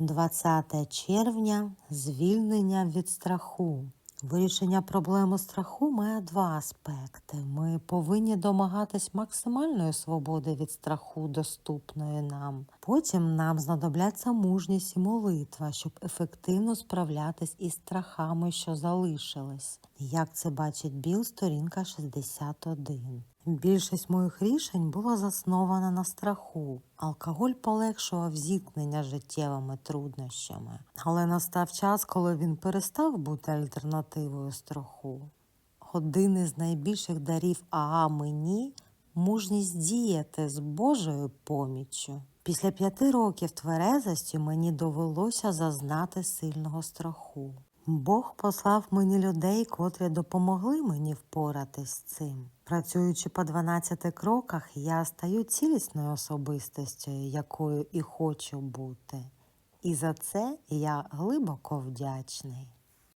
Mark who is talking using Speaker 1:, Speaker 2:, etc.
Speaker 1: 20 червня звільнення від страху. Вирішення проблеми страху має два аспекти. Ми повинні домагатись максимальної свободи від страху, доступної нам. Потім нам знадобляться мужність і молитва, щоб ефективно справлятись із страхами, що залишились. Як це бачить Біл, сторінка 61. Більшість моїх рішень була заснована на страху. Алкоголь полегшував зіткнення життєвими труднощами, але настав час, коли він перестав бути альтернативою страху. Один із найбільших дарів АА мені мужність діяти з Божою поміччю. Після п'яти років тверезості мені довелося зазнати сильного страху. Бог послав мені людей, котрі допомогли мені впоратись з цим. Працюючи по 12 кроках, я стаю цілісною особистостю, якою і хочу бути. І за це я глибоко вдячний.